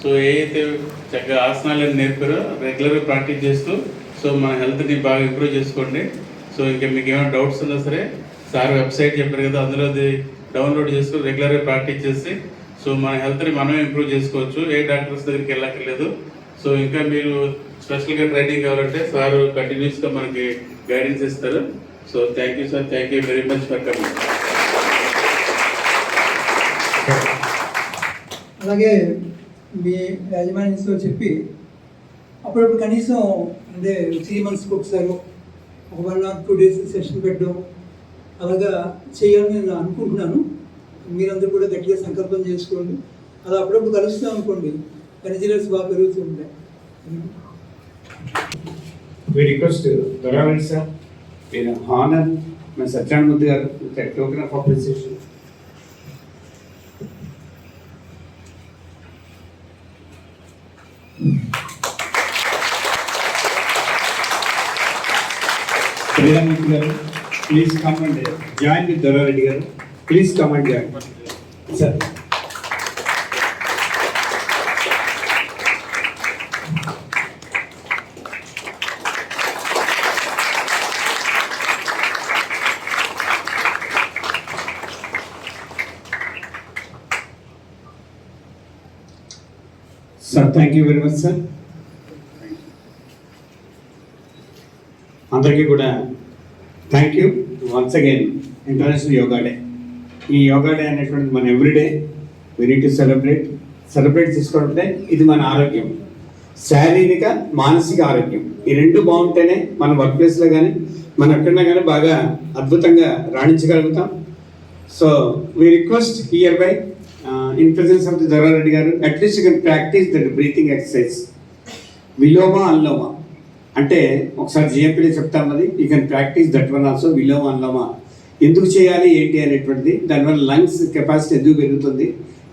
So ఏదైతే చక్కగా ఆసనాలు నేర్పారో రెగ్యులర్గా ప్రాక్టీస్ చేస్తూ సో మన హెల్త్ని బాగా ఇంప్రూవ్ చేసుకోండి. సో ఇంకా మీకు ఏమైనా డౌట్స్ ఉన్నా సరే సార్ వెబ్సైట్ చెప్పారు కదా అందులో అది డౌన్లోడ్ చేసుకుని రెగ్యులర్గా ప్రాక్టీస్ చేసి సో మన హెల్త్ని మనమే ఇంప్రూవ్ చేసుకోవచ్చు. ఏ డాక్టర్స్ దగ్గరికి వెళ్ళక్కర్లేదు. సో ఇంకా మీరు స్పెషల్గా ట్రైనింగ్ కావాలంటే సార్ కంటిన్యూస్గా మనకి గైడెన్స్ ఇస్తారు. So thank you sir thank you very much for coming అలాగే మీ యాజమాన్యంతో చెప్పి అప్పుడప్పుడు కనీసం అంటే త్రీ మంత్స్కి ఒకసారి ఒక one or two days session పెట్టడం అలాగా చేయాలని నేను అనుకుంటున్నాను. మీరందరూ కూడా గట్టిగా సంకల్పం చేసుకోండి. అలా అప్పుడప్పుడు కలుస్తాం అనుకోండి. ఎనర్జీలెస్ బాగా పెరుగుతూ ఉంటాయి. మీ request Doravan sir, in honor, my Satyan Mudhi garu, Vedanti garu please come and join with Dorareddy garu please come and join sir sir thank you very much sir అందరికీ కూడా thank you once again international yoga day ఈ yoga day అనేటువంటిది మన everyday we need to celebrate celebrate చేసుకోవాలంటే ఇది మన ఆరోగ్యం. శారీరక మానసిక ఆరోగ్యం. ఈ రెండు బాగుంటేనే మన వర్క్ ప్లేస్లో కానీ మనం ఎక్కడైనా కానీ బాగా అద్భుతంగా రాణించగలుగుతాం. So we request here by in presence of the Reddy garu at least you can practice that breathing exercise విలోమ అల్లోమ అంటే ఒకసారి జిఎంపీలో చెప్తాం అది you can practice that one also విలోమ అల్లోమ ఎందుకు చేయాలి ఏంటి అనేటువంటిది దానివల్ల లంగ్స్ కెపాసిటీ ఎందుకు పెరుగుతుంది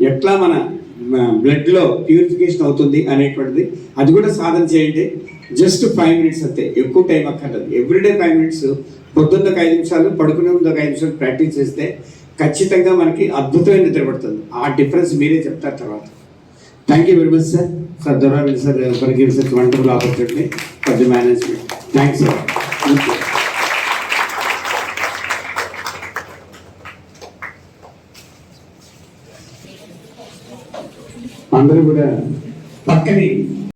ఎట్లా మన బ్లడ్లో ప్యూరిఫికేషన్ అవుతుంది అనేటువంటిది అది కూడా సాధన చేయండి. జస్ట్ ఫైవ్ మినిట్స్ అంతే ఎక్కువ టైం అక్కర్లేదు. ఎవ్రీడే ఫైవ్ మినిట్స్ పొద్దున్న ఒక ఐదు నిమిషాలు పడుకునే ముందు ఒక ఐదు నిమిషాలు ప్రాక్టీస్ చేస్తే ఖచ్చితంగా మనకి అద్భుతమైన నిద్ర పడుతుంది. ఆ డిఫరెన్స్ మీరే చెప్తారు తర్వాత. Thank you very much sir sir దొరాలి sir for give such wonderful opportunity for the management thanks sir అందరూ కూడా పక్కనే